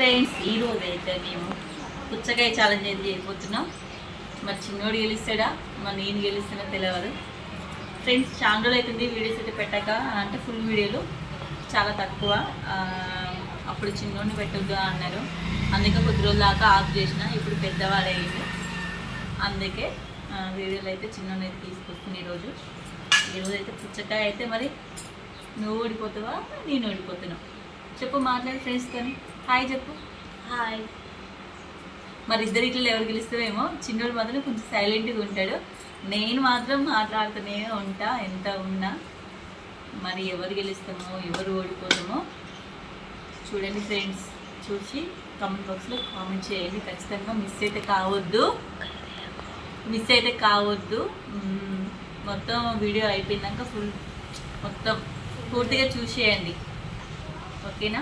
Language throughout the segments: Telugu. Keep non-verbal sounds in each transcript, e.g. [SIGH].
ఫ్రెండ్స్ ఈరోజు అయితే మేము పుచ్చకాయ ఛాలెంజ్ అయితే చేయబోతున్నాం. మరి చిన్నోడు గెలిస్తాడా? మరి నేను గెలిస్తానో తెలియదు ఫ్రెండ్స్ చాలా రోజులు అవుతుంది వీడియోస్ అయితే పెట్టాక అంటే ఫుల్ వీడియోలు చాలా తక్కువ. అప్పుడు చిన్నోడిని పెట్టద్దు అన్నారు. అందుకే కొద్ది రోజుల దాకా ఆఫ్ చేసిన ఇప్పుడు పెద్దవాడు అయింది అందుకే వీడియోలు అయితే చిన్నోడిని అయితే తీసుకొస్తుంది ఈరోజు ఈరోజు అయితే పుచ్చకాయ అయితే మరి నువ్వు ఓడిపోతావా? నేను ఓడిపోతున్నావు చెప్పు మాట్లాడి ఫ్రెండ్స్ కానీ. హాయ్ చెప్పు. హాయ్ మరి ఇద్దరు ఇట్లా ఎవరు గెలుస్తావేమో చిన్నోడు మాత్రం కొంచెం సైలెంట్గా ఉంటాడు. నేను మాత్రం మాట్లాడుతూనే ఉంటా ఎంత ఉన్నా. మరి ఎవరు గెలుస్తామో ఎవరు ఓడిపోతామో చూడండి ఫ్రెండ్స్ చూసి కామెంట్ బాక్స్లో కామెంట్ చేయండి. ఖచ్చితంగా మిస్ అయితే కావద్దు. మిస్ అయితే కావద్దు. మొత్తం వీడియో అయిపోయినాక ఫుల్ మొత్తం పూర్తిగా చూసేయండి. ఓకేనా?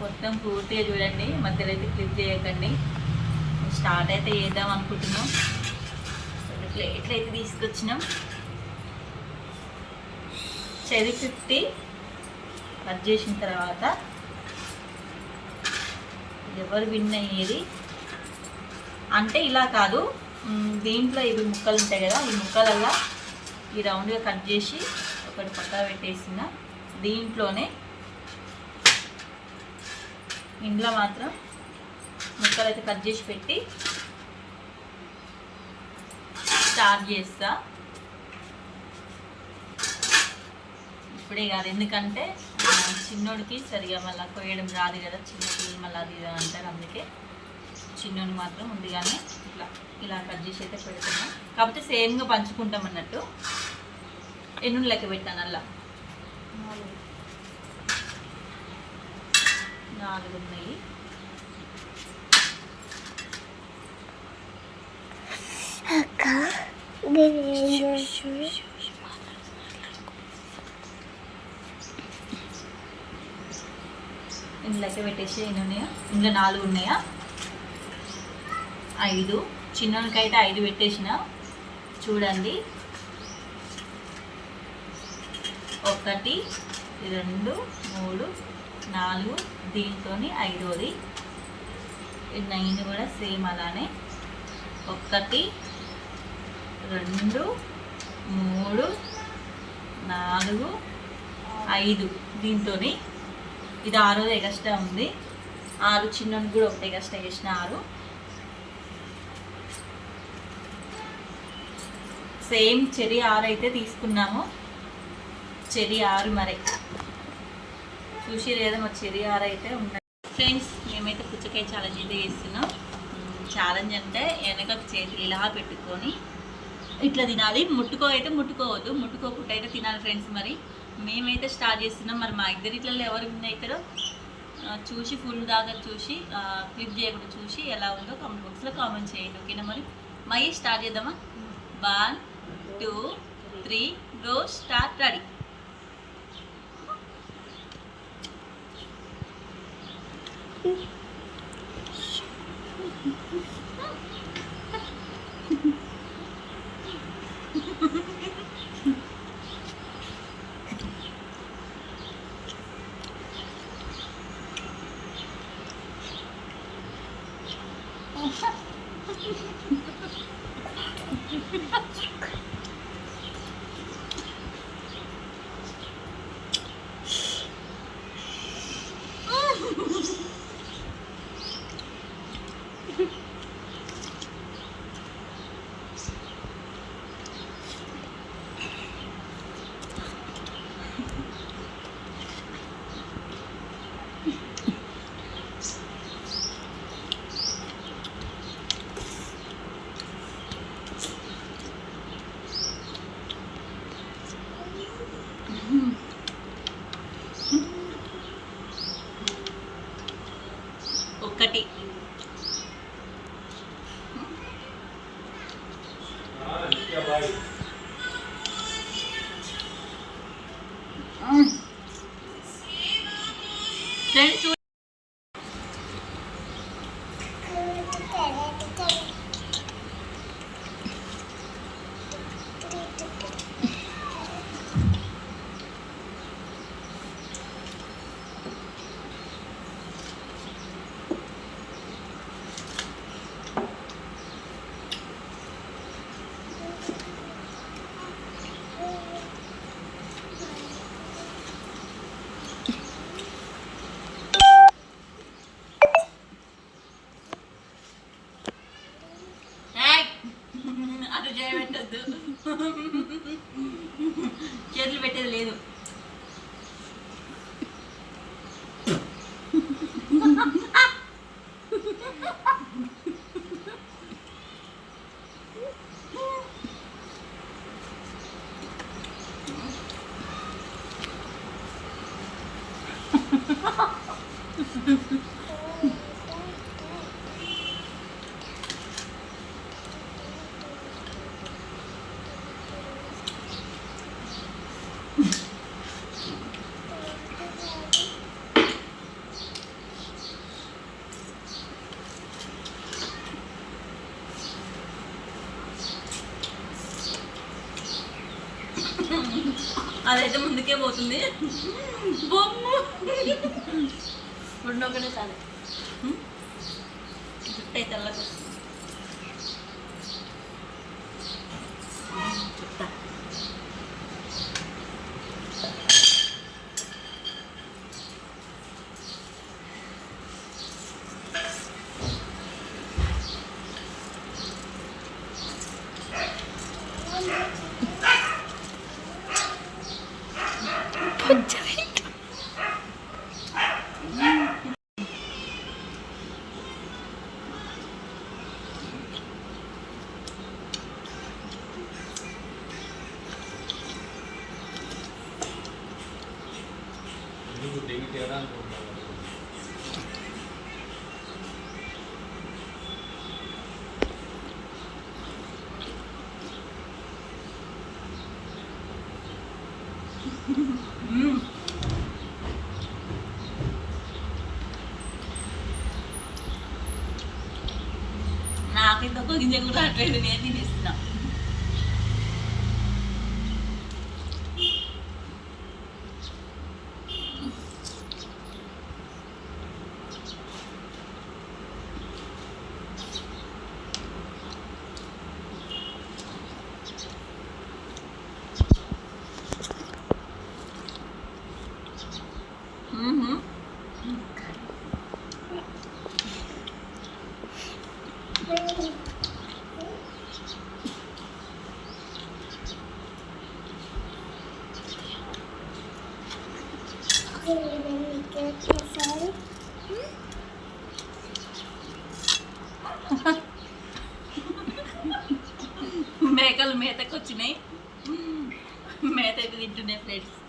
మొత్తం పూర్తిగా చూడండి. మధ్యలో అయితే క్లిక్ చేయకండి. స్టార్ట్ అయితే చేద్దాం అనుకుంటున్నాం. ప్లేట్లు అయితే తీసుకొచ్చినాం. చెరి ఫిఫ్టీ కట్ చేసిన తర్వాత ఎవరు విన్ అయ్యేది? అంటే ఇలా కాదు. దీంట్లో ఇవి ముక్కలు ఉంటాయి కదా ఈ ముక్కలల్లా ఈ రౌండ్గా కట్ చేసి ఒకటి పక్కా పెట్టేసిన. దీంట్లోనే ఇందులో మాత్రం ముక్కలు అయితే కట్ చేసి పెట్టి స్టార్ట్ చేస్తా. ఇప్పుడే కాదు ఎందుకంటే చిన్నోడికి సరిగా మళ్ళీ కొయ్యడం రాదు కదా చిన్న పిల్లలు మళ్ళీ అది అంటారు అందుకే చిన్నోని మాత్రం ముందుగానే ఇట్లా ఇలా కట్ చేసి అయితే పెడుతున్నాం. కాబట్టి సేమ్గా పంచుకుంటాం అన్నట్టు. ఎన్నుండి లెక్క పెట్టాను అలా. నాలుగు ఉన్నాయి. అక్క ఇందులో పెట్టేసి ఎన్ని ఉన్నాయా? ఇందులో నాలుగు ఉన్నాయా? ఐదు. చిన్నకైతే ఐదు పెట్టేసిన. చూడండి. ఒకటి రెండు మూడు నాలుగు దీంతో ఐదోది. నైన్ కూడా సేమ్ అలానే. ఒకటి రెండు మూడు నాలుగు ఐదు. దీంతో ఇది ఆరోది ఎగస్ట్రా ఉంది. ఆరు చిన్నది కూడా ఒకటి ఎగస్ట్రా చేసిన ఆరు. సేమ్ చెరి ఆరు అయితే తీసుకున్నాము. చెరి ఆరు మరి. చూసి లేదా మా చెరి ఆరు అయితే ఉన్నాయి. ఫ్రెండ్స్ మేమైతే పుచ్చకాయ ఛాలెంజ్ అయితే చేస్తున్నాం. ఛాలెంజ్ అంటే వెనక చేతి ఇలా పెట్టుకొని ఇట్లా తినాలి. ముట్టుకో అయితే ముట్టుకోవద్దు. ముట్టుకోకుండా అయితే తినాలి ఫ్రెండ్స్ మరి. మేమైతే స్టార్ట్ చేస్తున్నాం. మరి మా ఇద్దరి ఇట్లలో ఎవరు అవుతారో చూసి ఫుల్ దాకా చూసి క్లిప్ చేయకుండా చూసి ఎలా ఉందో కామెంట్ బాక్స్లో కామెంట్ చేయండి. ఓకేనా మరి? మై స్టార్ట్ చేద్దామా? One two three go start ready ఒకటి Đến. పోతుంది. బొమ్మ. రెండు [LAUGHS] ఒకటే చాలు. నాకైతే ఒక గింజ కూడా అట్లేదు నేను తినేస్తున్నా మ్మ్. into their plates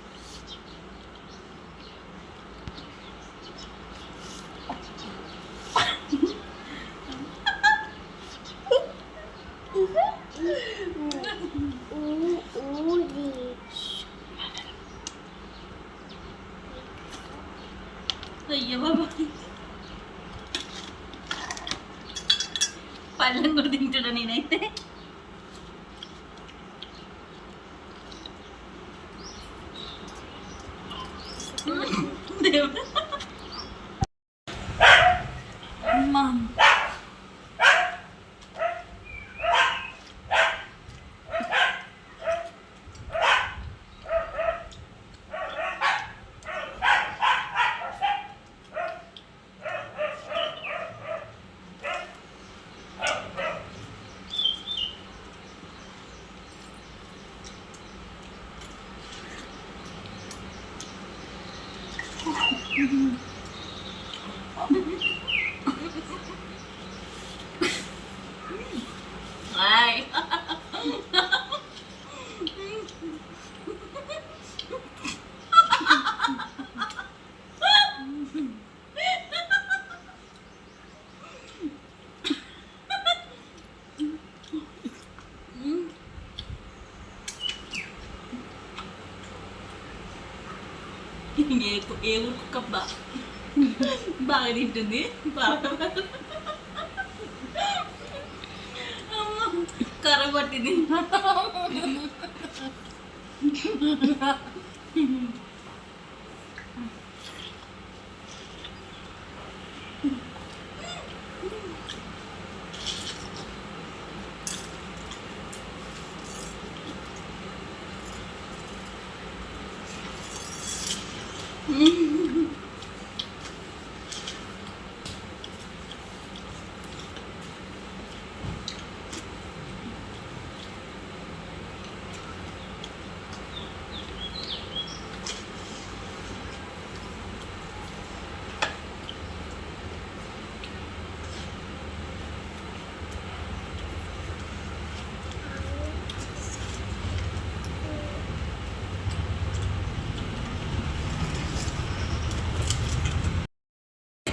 Mhm. ఏ కు- ఏ ఊరు కుక్క బాగా తింటుంది బాగా కర్ర పట్టింది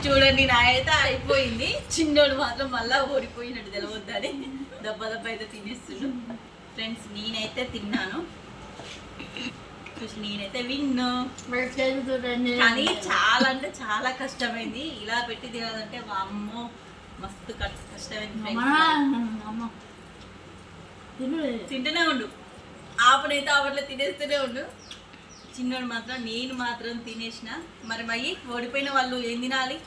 చూడండి నా అయితే అయిపోయింది. చిన్నోడు మాత్రం మళ్ళా ఓడిపోయినట్టు తెలవద్దని దెబ్బ దెబ్బ అయితే తినేస్తుండు. ఫ్రెండ్స్ నేనైతే తిన్నాను. నేనైతే విన్ను. కానీ చాలా అంటే చాలా కష్టమైంది. ఇలా పెట్టి తినాలంటే మా అమ్మో మస్తు కష్ట- కష్టమైంది తింటూనే ఉండు. ఆపనైతే ఆపట్లే తినేస్తూనే ఉండు. చిన్నోడు మాత్రం నేను మాత్రం తినేసిన. మరి మయ్యి ఓడిపోయిన వాళ్ళు ఏం తినాలి?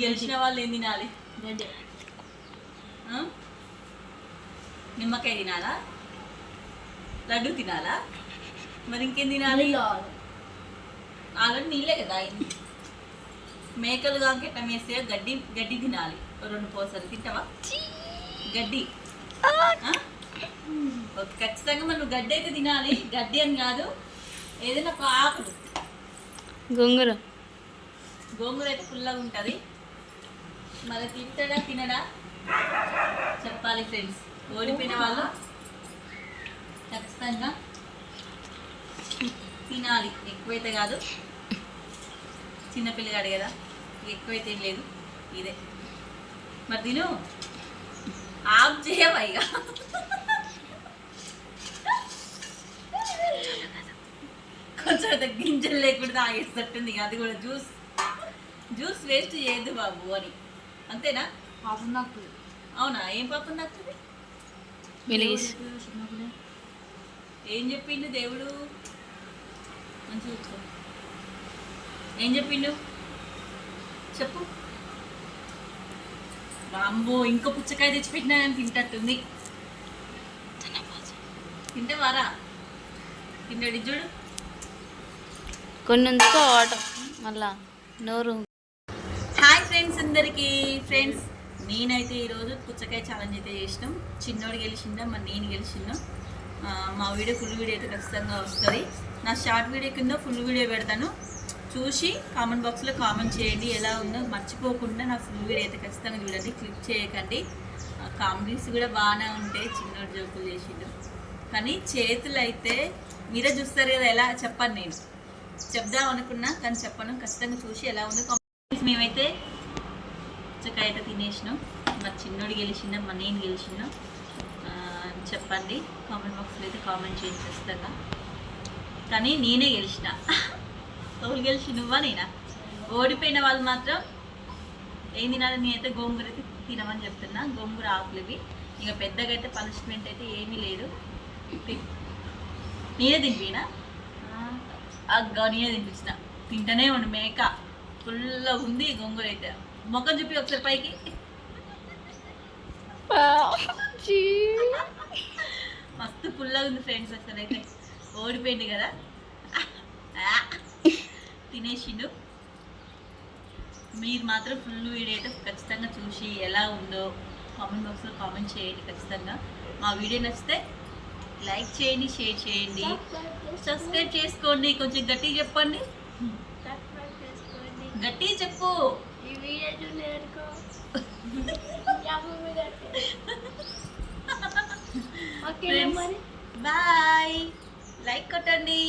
గెలిచిన వాళ్ళు ఏం తినాలి? నిమ్మకాయ తినాలా? లడ్డు తినాలా? మరి ఇంకేం తినాలి? ఆల్రెడీ నీళ్ళే కదా మేకలు కాక ఎట్ట మేస్తే గడ్డి గడ్డి తినాలి. రెండు పోసలు తింటావా? గడ్డి. ఖచ్చితంగా మనం గడ్డి అయితే తినాలి. గడ్డి అని కాదు. ఏదైనా ఒక ఆకులు గొంగూర. గోంగూర అయితే ఫుల్లాగా ఉంటుంది మరి తింటాడా తినడా? చెప్పాలి ఫ్రెండ్స్ ఓడిపోయిన వాళ్ళు ఖచ్చితంగా తినాలి. ఎక్కువైతే కాదు. చిన్నపిల్లగాడు కదా ఎక్కువైతే ఏం లేదు. ఇదే. మరి తిను. ఆఫ్ చేయవా ఇక? కొంచెం గింజలు లేకుండా తాగేస్తట్టుంది అది కూడా జ్యూస్. జ్యూస్ వేస్ట్ చేయొద్దు బాబు అని. అంతేనా? పాపం నాకు అవునా? ఏం పాపం వెలిగిస్ ఏం చెప్పిండు దేవుడు? మంచిగా ఏం చెప్పిండు? చెప్పు. వామ్మో ఇంకో పుచ్చకాయ తెచ్చిపెట్టినా అని తింటట్టుంది. తింటే వారా తిన్నాడు చూడు. కొన్ని ఉంచుకో వాటర్. మళ్ళా నోరు అందరికీ ఫ్రెండ్స్ నేనైతే ఈరోజు పుచ్చకాయ ఛాలెంజ్ అయితే చేసినాం. చిన్నోడు గెలిచిందా మరి నేను గెలిచిందా మా వీడియో ఫుల్ వీడియో అయితే ఖచ్చితంగా వస్తుంది. నా షార్ట్ వీడియో కింద ఫుల్ వీడియో పెడతాను. చూసి కామెంట్ బాక్స్లో కామెంట్ చేయండి ఎలా ఉందో. మర్చిపోకుండా నా ఫుల్ వీడియో అయితే ఖచ్చితంగా చూడండి. క్లిక్ చేయకండి. కామెడీస్ కూడా బాగానే ఉంటాయి. చిన్నోడు జోకులు చేసిండు. కానీ చేతులు అయితే మీరే చూస్తారు కదా ఎలా చెప్పాను నేను. చెప్దాం అనుకున్నా కానీ చెప్పను. ఖచ్చితంగా చూసి ఎలా ఉందో. మేమైతే పుచ్చకాయ అయితే తినేసినాం. మరి చిన్నోడు గెలిచిందా మా నేను గెలిచిందా చెప్పండి కామెంట్ బాక్స్లో అయితే కామెంట్ చేసి చేస్తాగా కానీ నేనే గెలిచిన. తోలు గెలిచి నువ్వా నేనా? ఓడిపోయిన వాళ్ళు మాత్రం ఏం తినాలి నేనైతే గోంగూర అయితే తినమని చెప్తున్నా. గోంగూర ఆకులు ఇవి. ఇక పెద్దగా అయితే పనిష్మెంట్ అయితే ఏమీ లేదు. నేనే తినిపినా? అగ్గ నేనే తినిపించిన. తింటనే ఉండు మేక. ఫుల్గా ఉంది గోంగూర అయితే. మొక్కం చూపి ఒకసారి పైకి. మస్తు పుల్లగా ఉంది ఫ్రెండ్స్ అసలు అయితే. ఓడిపోయింది కదా. తినేసిండు. మీరు మాత్రం ఫుల్ వీడియో అయితే ఖచ్చితంగా చూసి ఎలా ఉందో కామెంట్ బాక్స్లో కామెంట్ చేయండి ఖచ్చితంగా. మా వీడియో నచ్చితే లైక్ చేయండి షేర్ చేయండి. సబ్స్క్రైబ్ చేసుకోండి కొంచెం గట్టిగా చెప్పండి. గట్టిగా చెప్పు. ఈ వీడియో ఓకేనా Friends, మరి బాయ్ లైక్ కొట్టండి